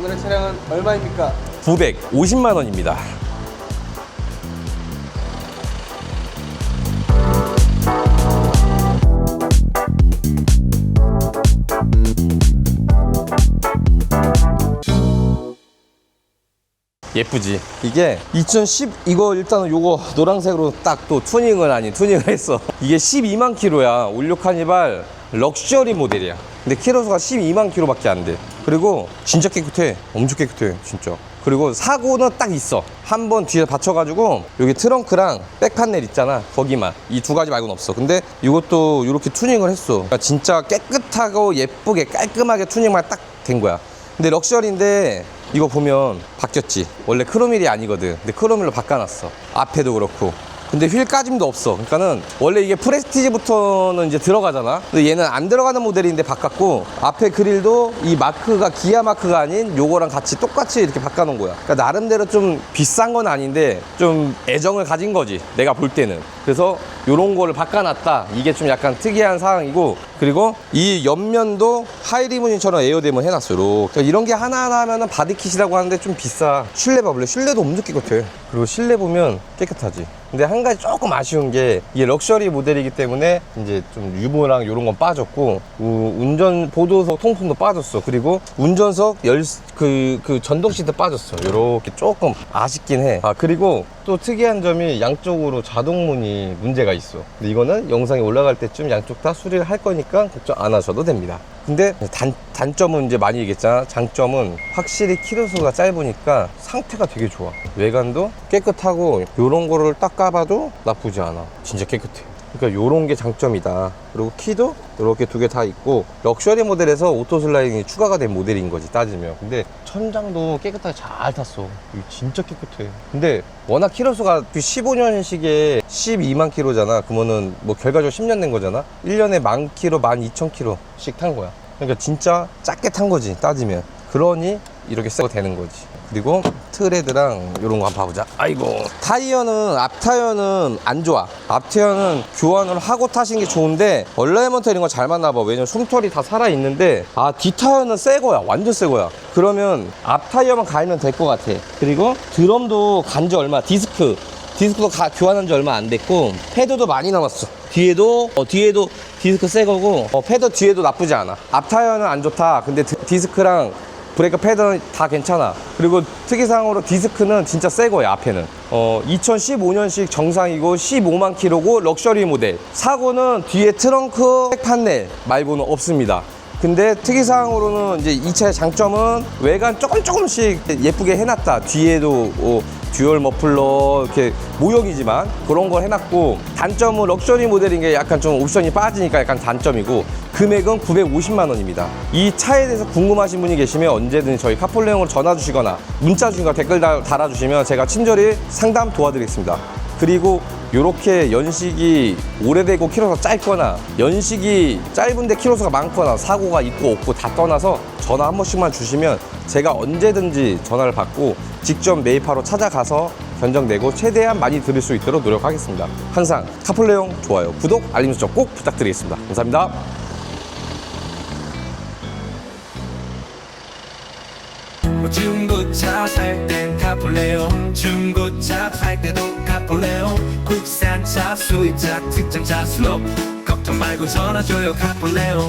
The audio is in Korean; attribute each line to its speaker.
Speaker 1: 오늘의 차량은 얼마입니까?
Speaker 2: 950만 원입니다. 예쁘지? 이게 2010 이거 일단은 요거 노란색으로 딱 또 투닝을 아니 투닝을 했어. 이게 12만 킬로야. 올류 카니발 럭셔리 모델이야. 근데 키로수가 12만 킬로밖에 안 돼. 그리고 진짜 깨끗해. 엄청 깨끗해. 진짜. 그리고 사고는 딱 있어. 한 번 뒤에 받쳐가지고 여기 트렁크랑 백 판넬 있잖아. 거기만 이 두 가지 말고는 없어. 근데 이것도 이렇게 투닝을 했어. 그러니까 진짜 깨끗하고 예쁘게 깔끔하게 투닝만 딱 된 거야. 근데 럭셔리인데 이거 보면 바뀌었지. 원래 크로밀이 아니거든. 근데 크로밀로 바꿔놨어. 앞에도 그렇고. 근데 휠 까짐도 없어. 그러니까는 원래 이게 프레스티지부터는 이제 들어가잖아. 근데 얘는 안 들어가는 모델인데 바꿨고 앞에 그릴도 이 마크가 기아 마크가 아닌 요거랑 같이 똑같이 이렇게 바꿔놓은 거야. 그러니까 나름대로 좀 비싼 건 아닌데 좀 애정을 가진 거지. 내가 볼 때는. 그래서 요런 거를 바꿔놨다. 이게 좀 약간 특이한 상황이고 그리고 이 옆면도 하이리무진처럼 에어댐을 해놨어. 요렇게. 그러니까 이런 게 하나하나 하면은 바디킷이라고 하는데 좀 비싸. 실내 봐볼래? 실내도 엄청 깨끗해. 그리고 실내 보면 깨끗하지. 근데 한 가지 조금 아쉬운 게 이게 럭셔리 모델이기 때문에 이제 좀 유모랑 이런 건 빠졌고 우- 운전 보도석 통풍도 빠졌어. 그리고 운전석 열그그 전동 시트 빠졌어. 이렇게 조금 아쉽긴 해. 아 그리고 또 특이한 점이 양쪽으로 자동문이 문제가 있어. 근데 이거는 영상이 올라갈 때쯤 양쪽 다 수리를 할 거니까 걱정 안 하셔도 됩니다. 근데 단, 단점은 이제 많이 얘기했잖아. 장점은 확실히 키로수가 짧으니까 상태가 되게 좋아. 외관도 깨끗하고 이런 거를 딱 까봐도 나쁘지 않아. 진짜 깨끗해. 그러니까 요런 게 장점이다. 그리고 키도 이렇게 두 개 다 있고 럭셔리 모델에서 오토 슬라이딩이 추가가 된 모델인 거지 따지면. 근데 천장도 깨끗하게 잘 탔어. 진짜 깨끗해. 근데 워낙 키로수가 15년식에 12만 킬로잖아. 그러면은 뭐 결과적으로 10년 된 거잖아. 1년에 만 킬로, 만 2천 킬로씩 탄 거야. 그러니까 진짜 작게 탄 거지 따지면. 그러니 이렇게 쓰고 되는 거지. 그리고 트레드랑 이런 거 한번 봐보자. 아이고. 타이어는, 앞 타이어는 안 좋아. 앞 타이어는 교환을 하고 타신 게 좋은데, 얼라이먼트 이런 거잘 맞나봐. 왜냐면 솜털이 다 살아있는데, 아, 뒷 타이어는 새 거야. 완전 새 거야. 그러면 앞 타이어만 갈면 될 것 같아. 그리고 드럼도 간 지 얼마, 디스크. 디스크도 가- 교환한 지 얼마 안 됐고, 패드도 많이 남았어. 뒤에도, 어, 뒤에도 디스크 새 거고, 어, 패드 뒤에도 나쁘지 않아. 앞 타이어는 안 좋다. 근데 디- 디스크랑 브레이크 패드는 다 괜찮아. 그리고 특이사항으로 디스크는 진짜 새 거야, 앞에는. 어, 2015년식 정상이고 15만 킬로고 럭셔리 모델. 사고는 뒤에 트렁크 백 판넬 말고는 없습니다. 근데 특이사항으로는 이제 이 차의 장점은 외관 조금 조금씩 예쁘게 해놨다. 뒤에도 어, 듀얼 머플러 이렇게 모형이지만 그런 걸 해놨고 단점은 럭셔리 모델인 게 약간 좀 옵션이 빠지니까 약간 단점이고 금액은 950만 원입니다. 이 차에 대해서 궁금하신 분이 계시면 언제든 저희 카폴레용으로 전화 주시거나 문자 주시거나 댓글 달- 달아주시면 제가 친절히 상담 도와드리겠습니다. 그리고 이렇게 연식이 오래되고 키로수가 짧거나 연식이 짧은데 키로수가 많거나 사고가 있고 없고 다 떠나서 전화 한 번씩만 주시면 제가 언제든지 전화를 받고 직접 매입하러 찾아가서 견적 내고 최대한 많이 들을 수 있도록 노력하겠습니다. 항상 카플레용 좋아요, 구독, 알림 설정 꼭 부탁드리겠습니다. 감사합니다.
Speaker 3: 중고차 살 땐 카폴레오 중고차 팔 때도 카폴레오 국산차 수입차 특장차 수업 걱정 말고 전화 줘요. 카폴레오